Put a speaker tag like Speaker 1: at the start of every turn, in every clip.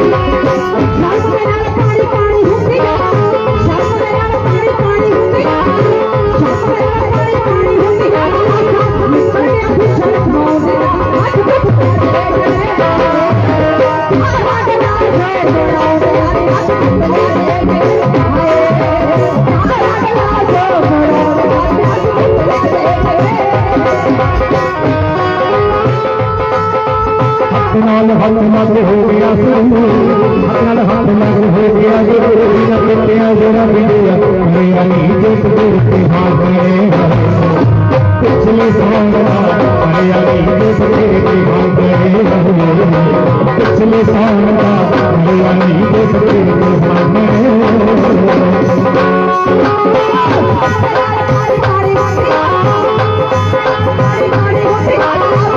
Speaker 1: ਹੱਥ ਨਾਲ ਹੱਥ ਮਗ ਹੋ ਗਿਆ ਸੁਰੂ ਹੱਥ ਨਾਲ ਹੱਥ ਮਗ ਹੋ ਗਿਆ ਗੁਰੂ ਨਾ ਕਿਤਿਆ ਜਰਾ ਬਿੰਦਿਆ ਮੇਰਾ ਨੀ ਦੇਖ ਤੇਰੇ ਤੇ ਹਾਥ ਨੇ ਪਿਛਲੇ ਸਾਲ ਦਾ ਮੇਰਾ ਨੀ ਦੇਖ ਤੇਰੇ ਤੇ ਹਾਥ ਨੇ ਪਿਛਲੇ ਸਾਲ ਦਾ ਮੇਰਾ ਨੀ ਦੇਖ ਤੇਰੇ ਤੇ ਹਾਥ ਨੇ ਇੱਕੋ ਮਹੀਨਾ ਜੋੜਦਾ ਹੁੰਦਾ ਡਾਕਟਰ ਸਾਹਿਬ ਸਾਰੇ ਮਹੀਨੇ ਦੇ ਇੱਕ ਮਹੀਨਾ ਜੋੜਦਾ ਹੁੰਦਾ ਉਹ ਸਾਡੇ ਬਾਰੇ ਕੀ ਬੋਲੋ ਮੈਂ ਤਾਂ ਕੁੱਤੇ ਹੱਥੋਂ ਬਤਾਈ ਲੱਗੀ ਲੱਗੀ ਮੈਨੂੰ ਮੇਰਾ ਵੀ ਚਾਹੀਦਾ ਹੱਥ ਨਾਲ ਹੱਥ ਲੱਗ ਹੋ ਗਿਆ ਸਰੂ ਹੱਥ ਨਾਲ ਹੱਥ ਲੱਗ ਹੋ ਗਿਆ ਸਰੂ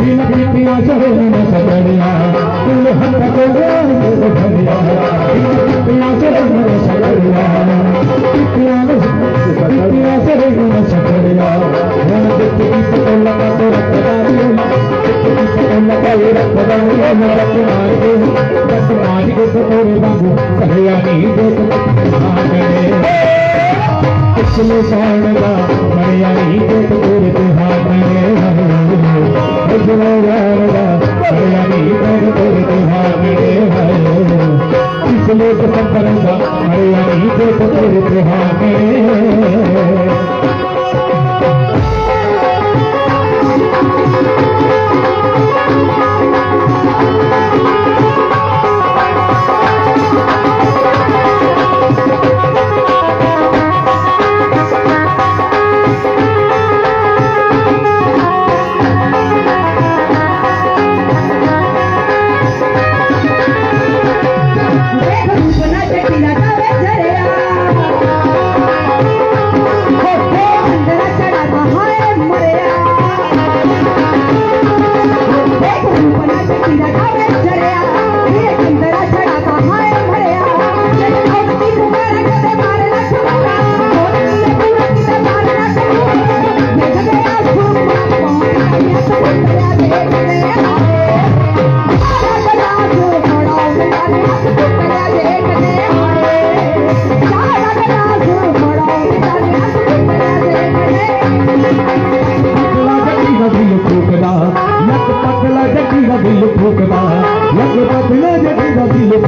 Speaker 1: पीला पीपिया चढ़े न सकड़िया तुझे हक दो गिलास दूध खड़िया पीला पीपिया चढ़े न सकड़िया पीपिया पीपिया चढ़े न सकड़िया मन दिख की पतो लगा तो रखदा दियो पतो लगा ये रखदा दियो न रख मार दे रख के तो तेरे बाबू कहया नहीं देख पिछले साल का मरिया नहीं देख तेरे में हरियाणी हरियाणी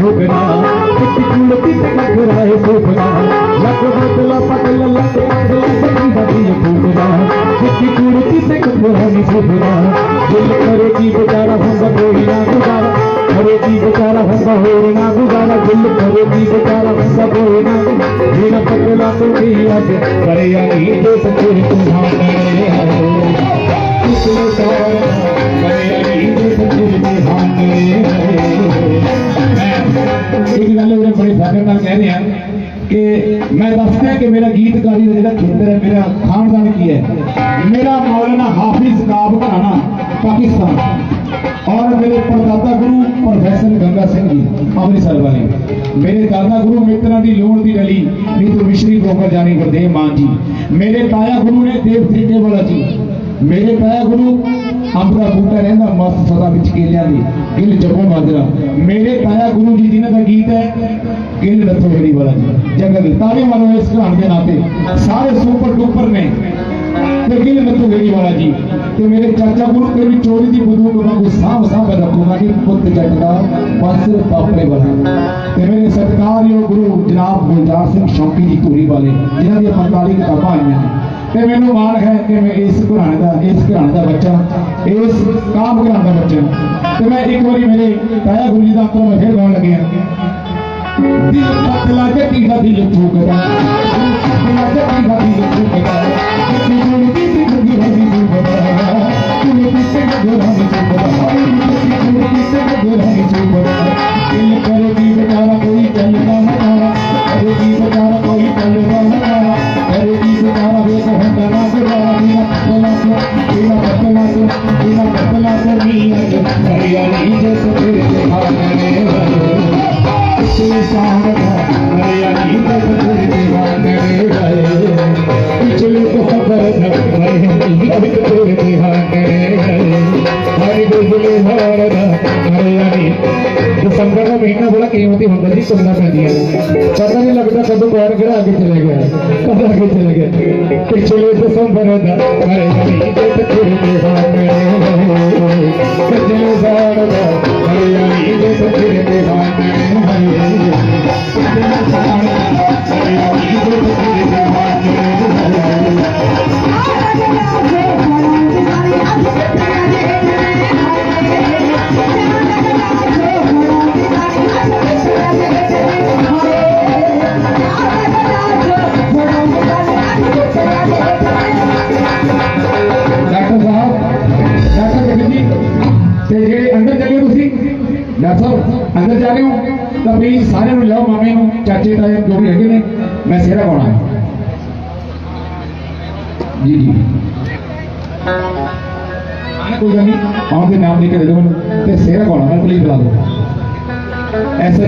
Speaker 1: भोगना कितकुलती तक घराए भोगना लक बदला पगल लक बदला सकीना दिए भोगना कितकुलती तक घराए भोगना दिल करे की बेचारा होगा कोई ना गुजारा। करे की बेचारा होगा हो ना गुजारा। दिल करे की बेचारा होगा कोई ना बिना पगला तो भी आज करे या नहीं दे सके तुम्हारे किसने कहा करे या नहीं दे सके तुम्हारे ਨਹੀਂ ਤੇ ਸੱਚੇ ਤੁਹਾਡੇ ਇੱਕ ਗੱਲ ਉਹ ਬੜੇ ਫਖਰ ਨਾਲ ਕਹਿ ਰਿਹਾ ਕਿ ਮੈਂ ਦੱਸਦਾ ਕਿ ਮੇਰਾ ਗੀਤਕਾਰੀ ਦਾ ਜਿਹੜਾ ਖੇਤਰ ਹੈ ਮੇਰਾ ਖਾਨਦਾਨ ਕੀ ਹੈ ਮੇਰਾ ਮੌਲਾਨਾ ਹਾਫਿਜ਼ ਕਾਬ ਘਰਾਣਾ ਪਾਕਿਸਤਾਨ और मेरे परदादा गुरु प्रोफेसर गंगा सिंह जी ਅੰਮ੍ਰਿਤਸਰ ਵਾਲੇ ਮੇਰੇ ਦਾਦਾ ਗੁਰੂ ਮਿੱਤਰਾਂ ਦੀ ਲੋੜ ਦੀ ਰਲੀ ਨੀਤੂ ਮਿਸ਼ਰੀ ਬ੍ਰੋਕਰ ਜਾਨੀ ਗੁਰਦੇਵ ਮਾਨ ਜੀ ਮੇਰੇ ਤਾਇਆ ਗੁਰੂ ਨੇ ਦੇਵ ਤ੍ਰਿਟੇ ਵਾਲਾ ਜੀ ਮੇਰੇ ਤਾਇਆ ਗੁਰੂ ਅੰਬਰਾ ਬੂਟਾ ਰਹਿੰਦਾ ਮਸਤ ਸਦਾ ਵਿੱਚ ਕੇਲਿਆਂ ਦੀ ਗਿਲ ਜੱਗੋ ਮਾਜਰਾ ਮੇਰੇ ਤਾਇਆ ਗੁਰੂ ਜੀ ਜਿਨ੍ਹਾਂ ਦਾ ਗੀਤ ਹੈ ਗਿਲ ਨਥੋੜੀ ਵਾਲਾ ਜੀ ਜੰਗਲ ਤਾਰੇ ਮਾਰੋ ਇਸ ਘਰਾਣੇ ਦੇ ਨਾਤੇ ਸਾਰੇ ਸੁਪਰ ਡੂਪਰ ਨੇ ਤੇ ਗਿਲ ਨਥੋੜੀ ਵਾਲਾ ਜੀ ਤੇ ਮੇਰੇ ਚਾਚਾ ਗੁਰੂ ਤੇ ਵੀ ਚੋਰੀ ਦੀ ਬੰਦੂਕ ਵਾਂਗੂ ਸਾਂਭ ਸਾਂਭ ਕੇ ਰੱਖੂਗਾ ਕਿ ਪੁੱਤ ਜੱਟ ਦਾ ਪਾਸੇ ਪਾਪੜੇ ਵਾਲਾ ਤੇ ਮੇਰੇ ਸਤਿਕਾਰਯੋਗ ਗੁਰੂ ਜਨਾਬ ਗੁਲਜ਼ਾਰ ਸਿੰਘ ਸ਼ੌਕੀ ਜੀ ਧੂਰੀ ਵਾਲੇ ਜਿਨ੍ਹਾਂ ਦੀਆਂ 45 ਕਿਤਾਬਾਂ ਆਈਆਂ ਨੇ ਤੇ ਮੈਨੂੰ ਮਾਣ ਹੈ ਕਿ ਮੈਂ ਇਸ ਘਰਾਣੇ ਦਾ, ਇਸ ਘਰਾਣੇ ਦਾ ਬੱਚਾ, ਇਸ ਕਾਮ ਘਰਾਣੇ ਦਾ ਬੱਚਾ। ਤੇ ਮੈਂ ਇੱਕ ਵਾਰੀ ਮੇਰੇ ਤਾਇਆ ਗੁਰੂ ਜੀ ਦਾ ਅੰਤਰ ਮੈਂ ਫੇਰ ਗਾਉਣ ਲੱਗਿਆ। ਦਿਲ ਪਤਲਾ ਜੱਟੀ ਦਾ ਦਿਲ ਫੂਕਦਾ ਦਿਲ ਪਤਲਾ ਜੱਟੀ ਦਾ ਦਿਲ ਫੂਕਦਾ ਕਿੰਨੀ ਗੁਣ ਦੀ ਜ਼ਿੰਦਗੀ ਹੋਈ ਫੂਕਦਾ ਕਿੰਨੀ ਕਿਸੇ ਦੇ ਘਰਾਂ ਵਿੱਚ ਫੂਕਦਾ ਕਿੰਨੀ ਕਿਸੇ ਦੇ ਘਰਾਂ ਵਿੱਚ ਫੂਕਦਾ ਕੀਮਤੀ ਹੁੰਦਾ ਜੀ ਸੁਣਨਾ ਪੈਂਦੀਆਂ ਪਤਾ ਨਹੀਂ ਲੱਗਦਾ ਕਦੋਂ ਕੌਣ ਕਿਹੜਾ ਅੱਗੇ ਚਲੇ ਗਿਆ ਕਦੋਂ ਅੱਗੇ ਚਲੇ ਗਿਆ ਪਿਛਲੇ ਦਸੰਬਰ ਦਾ ਮਰਿਆ ਨਹੀਂ ਤੇ ਤੇਰੇ ਦੀਵਾਨੇ ਗਏ ਪਿਛਲੇ ਸਾਲ ਦਾ ਮਰਿਆ ਨਹੀਂ ਤੇ ਤੇਰੇ ਦੀਵਾਨੇ ਤਾਂ ਪਲੀਜ਼ ਸਾਰਿਆਂ ਨੂੰ ਲਿਆਓ ਮਾਮੇ ਨੂੰ ਚਾਚੇ ਤਾਏ ਜੋ ਵੀ ਹੈਗੇ ਨੇ ਮੈਂ ਸਿਹਰਾ ਪਾਉਣਾ ਹੈ ਜੀ ਜੀ ਆਹ ਕੋਈ ਗੱਲ ਨਹੀਂ ਆਉਣ ਦੇ ਨਾਮ ਦੇ ਕੇ ਦੇ ਦਿਓ ਮੈਨੂੰ ਤੇ ਸਿਹਰਾ ਪਾਉਣਾ ਮੈਂ ਪਲੀਜ਼ ਬੁਲਾ ਦਿਓ ਐਸੇ